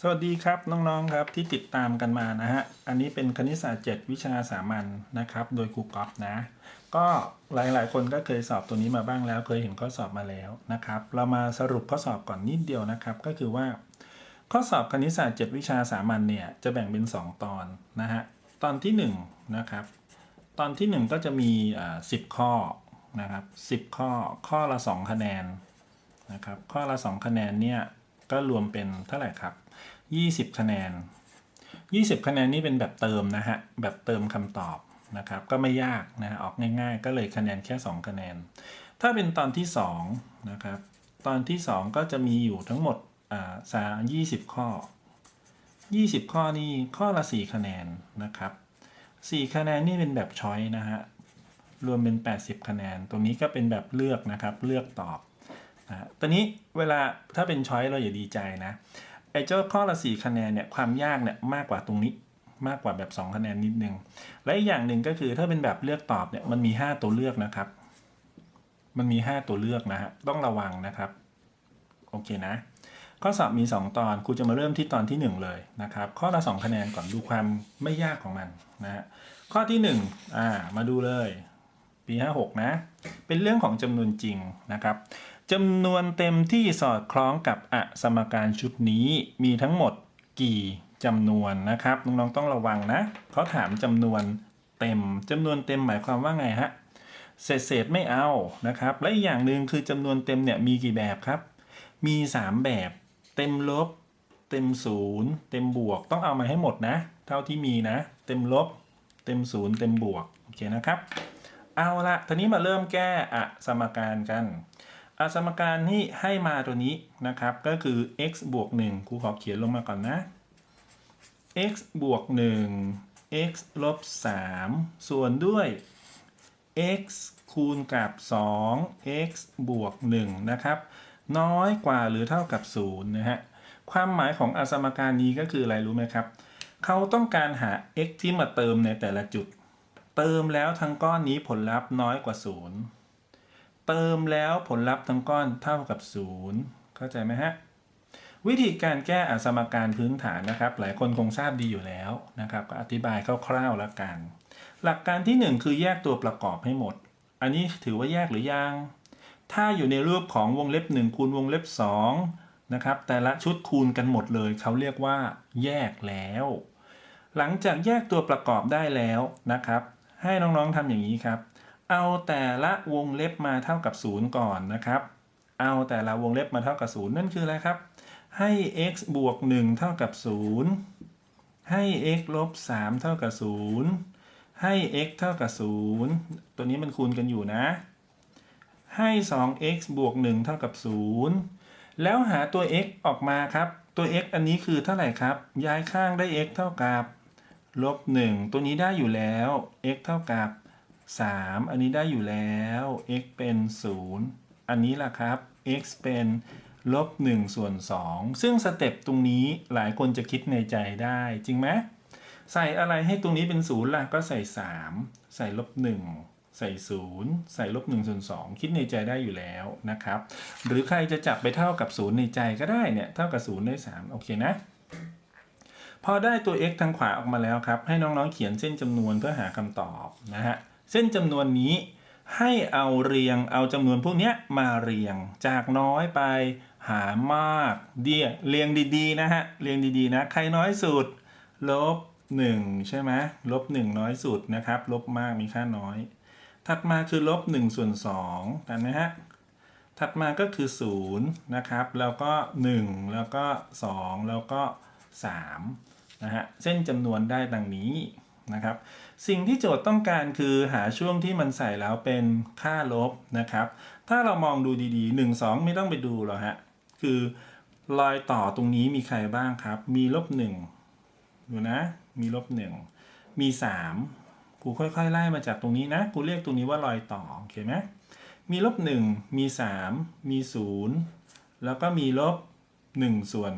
สวัสดีครับน้องๆครับที่ติดตามกันมานะฮะอันนี้เป็นคณิตศาสตร์ 7 วิชาสามัญนะครับ โดยครูก๊อฟนะ ก็หลายๆ คนก็เคยสอบตัวนี้มาบ้างแล้ว เคยเห็นข้อสอบมาแล้วนะครับ เรามาสรุปข้อสอบก่อนนิดเดียวนะครับ ก็คือว่า ข้อสอบคณิตศาสตร์ 7 วิชาสามัญเนี่ยจะแบ่งเป็น 2 ตอนนะฮะตอนที่1นะครับตอนที่ 1 ก็จะมีอ่า10ข้อนะครับ10ข้อข้อละ 2 คะแนนนะครับข้อละ 2 คะแนนเนี่ยก็รวมเป็นเท่าไหร่ครับ 20 คะแนน 20 คะแนนนี่เป็นแบบเติมนะฮะ แบบเติมคำตอบนะครับ ก็ไม่ยากนะฮะออกง่ายๆ ก็เลยคะแนนแค่ 2 คะแนน ถ้าเป็นตอนที่2นะครับ ตอนที่ 2 ก็จะมีอยู่ทั้งหมดอ่าสา20 ข้อ 20 ข้อนี่ข้อละ 4 คะแนนนะครับ 4 คะแนนนี่เป็นแบบช้อยนะฮะ รวมเป็น 80 คะแนน ตรงนี้ก็เป็นแบบเลือกนะครับ เลือกตอบนะตอนนี้เวลาถ้าเป็นช้อยเราอย่าดีใจนะ ไอ้เจ้าข้อละ4คะแนนเนี่ยความยากเนี่ยมากกว่าตรงนี้มากกว่าแบบ 2 คะแนนนิดนึง และอีกอย่างหนึ่งก็คือถ้าเป็นแบบเลือกตอบเนี่ยมันมี 5 ตัวเลือกนะครับ มันมี 5 ตัวเลือกนะฮะต้องระวังนะครับ โอเคนะ ข้อสอบมี 2 ตอนครูจะมาเริ่มที่ตอนที่ 1 เลยนะครับ ข้อละ 2 คะแนนก่อนดูความไม่ยากของมันนะฮะข้อที่1อ่ามาดูเลย ปี 56 นะ เป็นเรื่องของจำนวนจริงนะครับ จำนวนเต็มที่สอดคล้องกับอสมการชุดนี้มีทั้งหมดกี่จำนวนนะครับน้องๆต้องระวังนะเขาถามจำนวนเต็มจำนวนเต็มหมายความว่าไงฮะเศษเศษไม่เอานะครับ และอีกอย่างหนึ่งคือจำนวนเต็มเนี่ยมีกี่แบบครับ มี 3 แบบ เต็มลบ เต็มศูนย์เต็มบวกต้องเอามาให้หมดนะ เท่าที่มีนะ เต็มลบ เต็มศูนย์เต็มบวกโอเคนะครับ เอาละทีนี้มาเริ่มแก้อสมการกัน สมการที่ให้มาตัวนี้นะครับ ก็คือ x บวก1ครูขอเขียนลงมาก่อนนะ x บวก1 x ลบ3ส่วนด้วย x คูณกับ 2 x บวก1นะครับ น้อยกว่าหรือเท่ากับ0นะฮะ ความหมายของอสมการนี้ก็คืออะไรรู้ไหมครับ เขาต้องการหา x ที่มาเติมในแต่ละจุด เติมแล้วทั้งก้อนนี้ผลลัพธ์น้อยกว่า 0 เติมแล้วผลลัพธ์ทั้งก้อนเท่ากับ 0 เข้าใจไหมฮะ วิธีการแก้อสมการพื้นฐานนะครับ หลายคนคงทราบดีอยู่แล้วนะครับ ก็อธิบายคร่าวๆแล้วกัน หลักการที่ 1 คือแยกตัวประกอบให้หมด อันนี้ถือว่าแยกหรือยัง ถ้าอยู่ในรูปของวงเล็บ 1 คูณวงเล็บ 2 นะครับ แต่ละชุดคูณกันหมดเลย เขาเรียกว่าแยกแล้ว หลังจากแยกตัวประกอบได้แล้วนะครับ ให้น้องๆทำอย่างนี้ครับ เอาแต่ละวงเล็บมาเท่ากับ 0 ก่อนนะครับ เอาแต่ละวงเล็บมาเท่ากับ 0 นั่นคืออะไรครับ ให้ x บวก 1 เท่ากับ 0 ให้ x ลบ 3 เท่ากับ 0 ให้ x เท่ากับ 0 ตัวนี้มันคูณกันอยู่นะ ให้ 2x บวก 1 เท่ากับ 0 แล้วหาตัว x ออกมาครับ ตัว x อันนี้คือเท่าไหร่ครับ ย้ายข้างได้ x เท่ากับลบ 1 ตัวนี้ได้อยู่แล้ว x เท่ากับ 3 อันนี้ได้อยู่แล้ว x เป็น 0 อันนี้ล่ะครับ x เป็นลบ1ส่วน2ซึ่งสเต็ปตรงนี้หลายคนจะคิดในใจได้ จริงไหมใส่อะไรให้ตรงนี้เป็นศูนย์ล่ะก็ใส่ 3 ใส่ลบ1ใส่0ใส่ลบ1ส่วน2คิดในใจได้อยู่แล้วนะครับ หรือใครจะจับไปเท่ากับ 0 ในใจก็ได้เนี่ย เท่ากับ 0 ได้ 3 โอเคนะ พอได้ตัว x ทางขวาออกมาแล้วครับ ให้น้องๆเขียนเส้นจำนวนเพื่อหาคำตอบนะฮะ เส้นจำนวนนี้ให้เอาเรียงเอาจำนวนพวกนี้มาเรียง จากน้อยไปหามากเดียเรียงดีๆนะฮะเรียงดีๆนะใครน้อยสุด ลบ 1 ใช่ไหมลบ 1 น้อยสุดนะครับ ลบมากมีค่าน้อย ถัดมาคือลบ1ส่วน2กันไหมฮะถัดมาก็คือ 0 นะครับ แล้วก็ 1 แล้วก็ 2 แล้วก็ 3 นะฮะ เส้นจำนวนได้ดังนี้ นะครับ สิ่งที่โจทย์ต้องการคือหาช่วงที่มันใส่แล้วเป็นค่าลบนะครับ ถ้าเรามองดูดีๆ 1 2 ไม่ต้องไปดูหรอกฮะ คือรอยต่อตรงนี้มีใครบ้างครับ มีลบ1ดูนะ มีลบ1มี 3 กูค่อยๆ ไล่มาจากตรงนี้นะ กูเรียกตรงนี้ว่ารอยต่อโอเคไหมมีลบ1มี 3 มี 0 แล้วก็มีลบ1ส่วน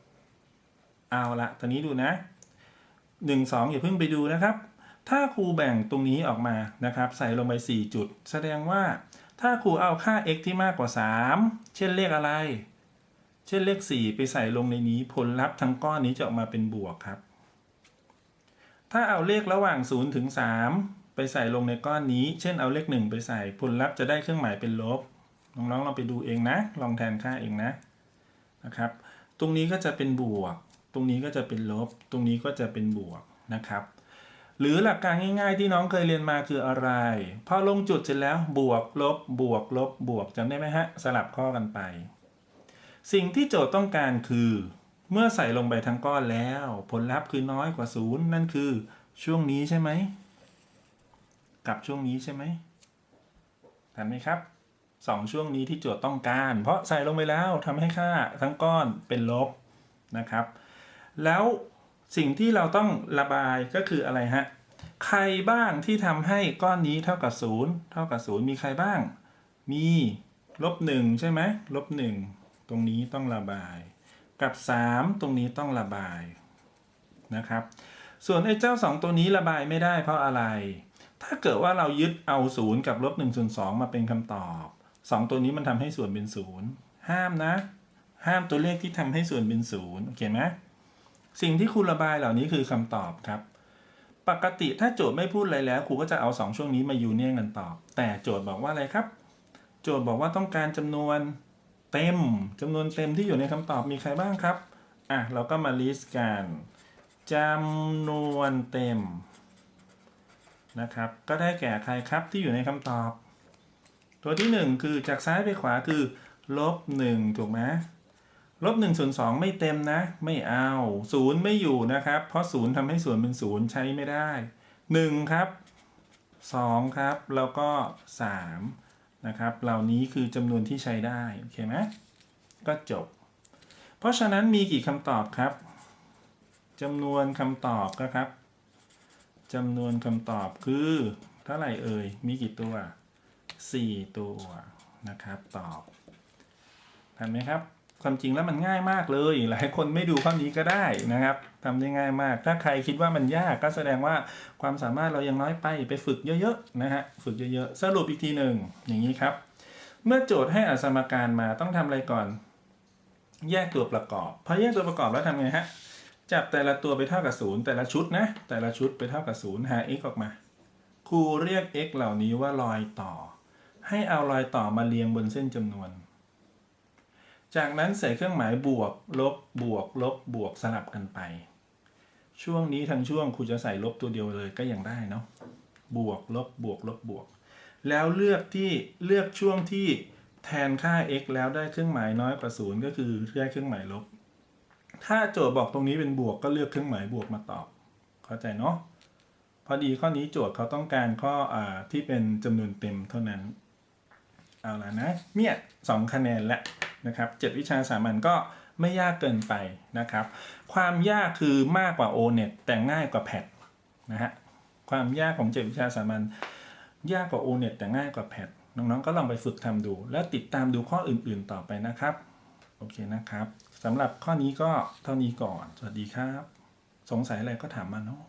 2เอาละตอนนี้ดูนะ 1 2 อย่าเพิ่งไปดูนะครับ ถ้าครูแบ่งตรงนี้ออกมานะครับ ใส่ลงไป 4 จุด แสดงว่าถ้าครูเอาค่า x ที่มากกว่า 3 เช่นเลขอะไร เช่นเลข 4 ไปใส่ลงในนี้ ผลลัพธ์ทั้งก้อนนี้จะออกมาเป็นบวกครับ ถ้าเอาเลขระหว่าง 0 ถึง 3 ไปใส่ลงในก้อนนี้ เช่นเอาเลข 1 ไปใส่ ผลลัพธ์จะได้เครื่องหมายเป็นลบ น้องๆลองไปดูเองนะ ลองแทนค่าเองนะนะครับ ตรงนี้ก็จะเป็นบวก ตรงนี้ก็จะเป็นลบ ตรงนี้ก็จะเป็นบวกนะครับ หรือหลักการง่าย ๆ ที่น้องเคยเรียนมาคืออะไร พอลงจุดเสร็จแล้วบวกลบบวกลบบวกจำได้ไหมฮะ สลับข้อกันไป สิ่งที่โจทย์ต้องการคือ เมื่อใส่ลงไปทั้งก้อนแล้ว ผลลัพธ์คือน้อยกว่าศูนย์นั่นคือช่วงนี้ใช่ไหมกับช่วงนี้ใช่ไหมทันไหมครับสองช่วงนี้ที่โจทย์ต้องการ เพราะใส่ลงไปแล้วทำให้ค่าทั้งก้อนเป็นลบนะครับ แล้วสิ่งที่เราต้องระบายก็คืออะไรฮะ ใครบ้างที่ทำให้ก้อนนี้เท่ากับศูนย์เท่ากับศูนย์มีใครบ้าง มีลบหนึ่งใช่ไหมลบหนึ่งตรงนี้ต้องระบาย กับ 3 ตรงนี้ต้องระบายนะครับ ส่วนไอ้เจ้า 2 ตัวนี้ระบายไม่ได้เพราะอะไร ถ้าเกิดว่าเรายึดเอา 0 กับลบ1ส่วน2มาเป็นคำตอบ 2 ตัวนี้มันทำให้ส่วนเป็น 0 ห้ามนะ ห้ามตัวเลขที่ทำให้ส่วนเป็น 0 โอเคไหม สิ่งที่ครูระบายเหล่านี้คือคำตอบครับ ปกติถ้าโจทย์ไม่พูดอะไรแล้วครูก็จะเอา 2 ช่วงนี้มายูเนี่ยนกันตอบ แต่โจทย์บอกว่าอะไรครับ โจทย์บอกว่าต้องการจำนวนเต็มจำนวนเต็มที่อยู่ในคำตอบมีใครบ้างครับอะเราก็มา list กันจำนวนเต็มนะครับ ก็ได้แก่ใครครับที่อยู่ในคำตอบ ตัวที่ 1 คือจากซ้ายไปขวาคือลบ1ถูกไหม ลบ1ส่วน2ไม่เต็มนะ ไม่เอา0ไม่อยู่นะครับ เพราะ0ทำให้ส่วนเป็น0ใช้ไม่ได้1ครับ2ครับ แล้วก็3นะครับ เหล่านี้คือจำนวนที่ใช้ได้ โอเคไหมก็จบ เพราะฉะนั้นมีกี่คำตอบครับจำนวนคำตอบก็ครับจำนวนคำตอบคือเท่าไหร่เอ่ย มีกี่ตัว 4 ตัวนะครับตอบทันไหมครับ ความจริงแล้วมันง่ายมากเลย หลายคนไม่ดูข้อนี้ก็ได้นะครับทำได้ง่ายมาก ถ้าใครคิดว่ามันยากก็แสดงว่าความสามารถเรายังน้อยไปไปฝึกเยอะๆนะฮะฝึกเยอะๆ สรุปอีกทีหนึ่งอย่างนี้ครับ เมื่อโจทย์ให้อสมการมาต้องทำอะไรก่อน แยกตัวประกอบพอแยกตัวประกอบแล้วทำไงฮะจับแต่ละตัวไปเท่ากับศูนย์แต่ละชุดนะ แต่ละชุดไปเท่ากับศูนย์หา x ออกมาครูเรียก x เหล่านี้ว่ารอยต่อ ให้เอารอยต่อมาเรียงบนเส้นจำนวน จากนั้นใส่เครื่องหมายบวก ลบบวก ลบบวกสลับกันไป ช่วงนี้ทั้งช่วงครูจะใส่ลบตัวเดียวเลยก็ยังได้เนาะบวก ลบบวก ลบบวก แล้วเลือกที่เลือกช่วงที่แทนค่า x แล้วได้เครื่องหมายน้อยกว่าศูนย์ก็คือได้เครื่องหมายลบ ถ้าโจทย์บอกตรงนี้เป็นบวกก็เลือกเครื่องหมายบวกมาตอบ เข้าใจเนาะพอดีข้อนี้โจทย์เขาต้องการข้ออที่เป็นจำนวนเต็มเท่านั้น เอาละนะ เนี่ยสองคะแนนแล้ว นะครับเจ็ดวิชาสามัญก็ไม่ยากเกินไปนะครับ ความยากคือมากกว่า o n e t แต่ง่ายกว่าแพทนะฮะความยากของเจ็ดวิชาสามัญยากกว่า o n e t แต่ง่ายกว่าแพทน้องๆ ก็ลองไปฝึกทำดู แล้วติดตามดูข้ออื่นๆต่อไปนะครับ โอเคนะครับสำหรับข้อนี้ก็เท่านี้ก่อน สวัสดีครับ สงสัยอะไรก็ถามมาเนาะ